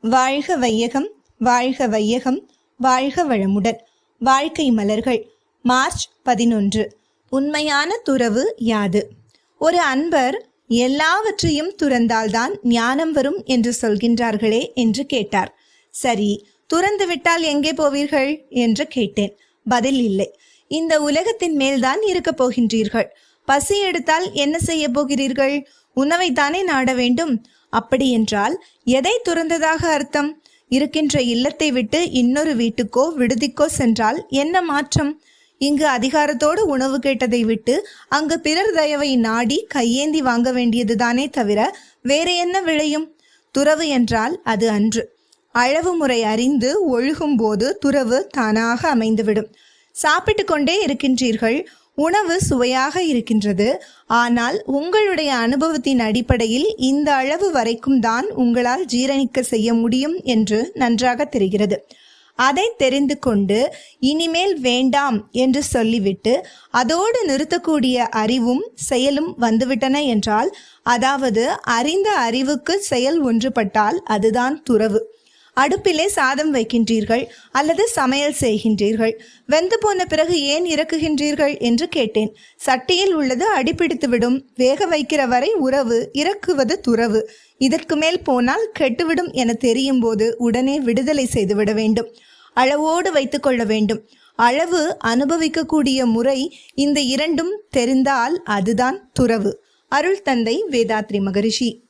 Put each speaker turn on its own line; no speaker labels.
வாழ்க வையகம் வாழ்க வையகம் வாழ்க வளமுடன். வாழ்க்கை மலர்கள் மார்ச் பதினொன்று. உண்மையான துறவு யாது? ஒரு அன்பர் எல்லாவற்றையும் துறந்தால்தான் ஞானம் வரும் என்று சொல்கின்றார்களே என்று கேட்டார். சரி துறந்துவிட்டால் எங்கே போவீர்கள்? என்று கேட்டேன். பதில் இல்லை. இந்த உலகத்தின் மேல்தான் இருக்கப் போகின்றீர்கள். பசி எடுத்தால் என்ன செய்ய போகிறீர்கள்? உணவைத்தானே நாட வேண்டும். அப்படியென்றால் எதை துறந்ததாக அர்த்தம்? இருக்கின்ற இல்லத்தை விட்டு இன்னொரு வீட்டுக்கோ விடுதிக்கோ சென்றால் என்ன மாற்றம்? இங்கு அதிகாரத்தோடு உணவு கேட்டதை விட்டு அங்கு பிறர் தயவை நாடி கையேந்தி வாங்க வேண்டியதுதானே தவிர வேறு என்ன விளையும்? துறவு என்றால் அது அன்று. அளவு முறை அறிந்து ஒழுகும் போது துறவு தானாக அமைந்துவிடும். சாப்பிட்டு கொண்டே இருக்கின்றீர்கள். உணவு சுவையாக இருக்கின்றது. ஆனால் உங்களுடைய அனுபவத்தின் அடிப்படையில் இந்த அளவு வரைக்கும் தான் உங்களால் ஜீரணிக்க செய்ய முடியும் என்று நன்றாக தெரிகிறது. அதை தெரிந்து கொண்டு இனிமேல் வேண்டாம் என்று சொல்லிவிட்டு அதோடு நிறுத்தக்கூடிய அறிவும் செயலும் வந்துவிட்டன என்றால் அதாவது அறிந்த அறிவுக்கு செயல் ஒன்றுபட்டால் அதுதான் துறவு. அடுப்பிலே சாதம் வைக்கின்றீர்கள் அல்லது சமையல் செய்கின்றீர்கள். வெந்து போன பிறகு ஏன் இறக்குகின்றீர்கள் என்று கேட்டேன். சட்டியில் உள்ளது அடிப்பிடித்துவிடும் வேக வைக்கிற வரை உறவு இறக்குவது துறவு. இதற்கு மேல் போனால் கெட்டுவிடும் என தெரியும் போது உடனே விடுதலை செய்துவிட வேண்டும். அளவோடு வைத்துக்கொள்ள வேண்டும். அளவு அனுபவிக்கக்கூடிய முறை இந்த இரண்டும் தெரிந்தால் அதுதான் துறவு. அருள் தந்தை வேதாத்ரி மகரிஷி.